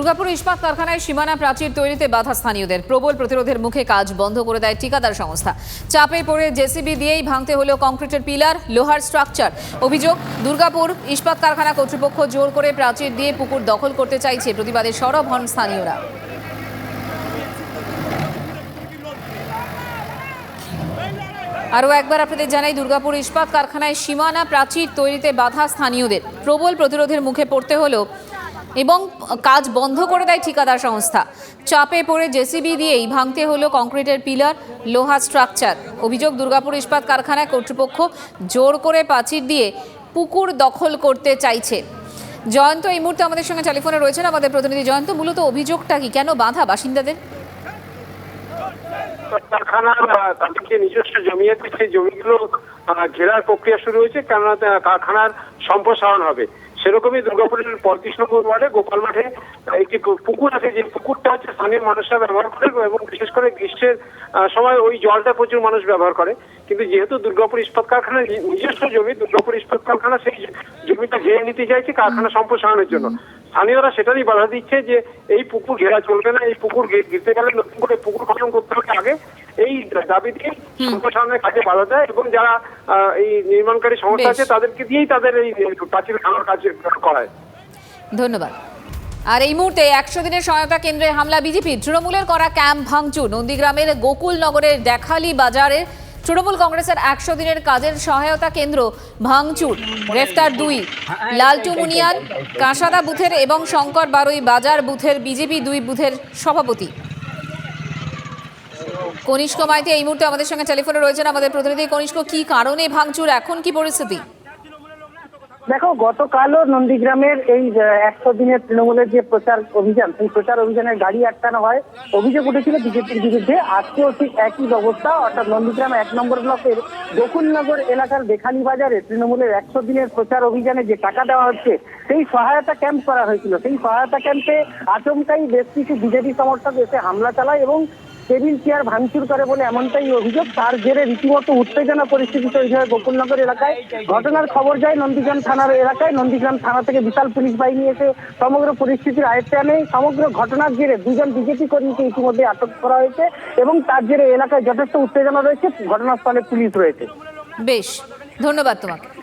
দুর্গাপুর ইস্পাত কারখানায় সীমানা প্রাচীর তৈরিতে বাধা স্থানীয়দের। প্রবল প্রতিরোধের মুখে কাজ বন্ধ করে দেয় ঠিকাদার সংস্থা। চাপে পড়ে জেসিবি দিয়েই ভাঙতে হলো কংক্রিটের পিলার, লোহার স্ট্রাকচার। অভিযোগ, দুর্গাপুর ইস্পাত কারখানা কর্তৃপক্ষ জোর করে প্রাচীর দিয়ে পুকুর দখল করতে চাইছে। প্রতিবাদে সরব হন স্থানীয়রা। আরও একবার আপনাদের জানাই, দুর্গাপুর ইস্পাত কারখানায় সীমানা প্রাচীর তৈরিতে বাধা স্থানীয়দের। প্রবল প্রতিরোধের মুখে পড়তে হলো এবং কাজ বন্ধ করে দেয় ঠিকাদার সংস্থা। চাপে পড়ে জেসিবি দিয়েই ভাঙতে হলো কংক্রিটের পিলার, লোহা স্ট্রাকচার। অভিযোগ, দুর্গাপুর ইস্পাত কারখানায় কর্তৃপক্ষ জোর করে প্রাচীর দিয়ে পুকুর দখল করতে চাইছে। জয়ন্ত, এই মুহূর্তে আমাদের সঙ্গে টেলিফোনে রয়েছেন আমাদের প্রতিনিধি। জয়ন্ত, মূলত অভিযোগটা কি? কেন বাধা বাসিন্দাদের? কারখানার তাদের যে নিজস্ব জমি আছে সেই জমিগুলো ঘেরার প্রক্রিয়া শুরু হয়েছে। কেননা কারখানার সম্প্রসারণ হবে। সেরকমই দুর্গাপুরের নম্বর ওয়ার্ডে, গোপাল মাঠে একটি পুকুর আছে, যে পুকুরটা হচ্ছে স্থানীয় মানুষরা ব্যবহার করে এবং বিশেষ করে গ্রীষ্মের সময় ওই জলটা প্রচুর মানুষ ব্যবহার করে। কিন্তু যেহেতু দুর্গাপুর ইস্পাত কারখানার নি- নিজস্ব জমি, দুর্গাপুর ইস্পাত কারখানা সেই জমিটা ঘিরে নিতে চাইছে কারখানা সম্প্রসারণের জন্য। স্থানীয়রা সেটারই বাধা দিচ্ছে যে এই পুকুর ঘেরা চলবে না, এই পুকুর ঘিরতে গেলে নতুন করে পুকুর খনন করতে হবে আগে। এই দাবি দিয়ে সম্প্রসারণের কাজে বাধা দেয় এবং যারা এই নির্মাণকারী সংস্থা আছে তাদেরকে দিয়েই তাদের এই প্রাচীর খানার কাজ করায়। ধন্যবাদ। আর এই মুহূর্তে একশো দিনের সহায়তা কেন্দ্রে হামলা বিজেপি। তৃণমূলের করা ক্যাম্প ভাঙচুর। নন্দীগ্রামের গোকুল নগরের দেখালি বাজারে তৃণমূল কংগ্রেসের একশো দিনের কাজের সহায়তা কেন্দ্র ভাঙচুর। গ্রেফতার দুই। লালটু মুনিয়ান কাঁসাদা বুথের এবং শঙ্কর বারুই বাজার বুথের বিজেপি দুই বুথের সভাপতি। কনিষ্ক মাইতি, এই মুহূর্তে আমাদের সঙ্গে টেলিফোনে রয়েছেন আমাদের প্রতিনিধি। কনিষ্ক, কি কারণে ভাঙচুর? এখন কি পরিস্থিতি? দেখো, গতকালও নন্দীগ্রামের এই একশো দিনের তৃণমূলের যে প্রচার অভিযান, সেই প্রচার অভিযানের গাড়ি আটকানো হয়। অভিযোগ উঠেছিল বিজেপির বিরুদ্ধে। আজকেও ঠিক একই ব্যবস্থা অর্থাৎ নন্দীগ্রাম এক নম্বর ব্লকের গোকুলনগর এলাকার দেখালি বাজারে তৃণমূলের একশো দিনের প্রচার অভিযানে যে টাকা দেওয়া হচ্ছে, সেই সহায়তা ক্যাম্প করা হয়েছিল। সেই সহায়তা ক্যাম্পে আচমকাই বেশ কিছু বিজেপি সমর্থক এসে হামলা চালায় এবং টেবিল চেয়ার ভাঙচুর করে বলে এমনটাই অভিযোগ? তার জেরে রীতিমতো উত্তেজনা পরিস্থিতি তৈরি হয় গোকুলনগর এলাকায়। ঘটনার খবর যায় নন্দীগ্রাম থানার এলাকায়। নন্দীগ্রাম থানা থেকে বিশাল পুলিশ বাহিনী এসে সমগ্র পরিস্থিতির আয়ত্তে আনে। সমগ্র ঘটনার জেরে দুজন বিজেপি কর্মীকে ইতিমধ্যে আটক করা হয়েছে এবং তার জেরে এলাকায় যথেষ্ট উত্তেজনা রয়েছে। ঘটনাস্থলে পুলিশ রয়েছে। বেশ, ধন্যবাদ তোমাকে।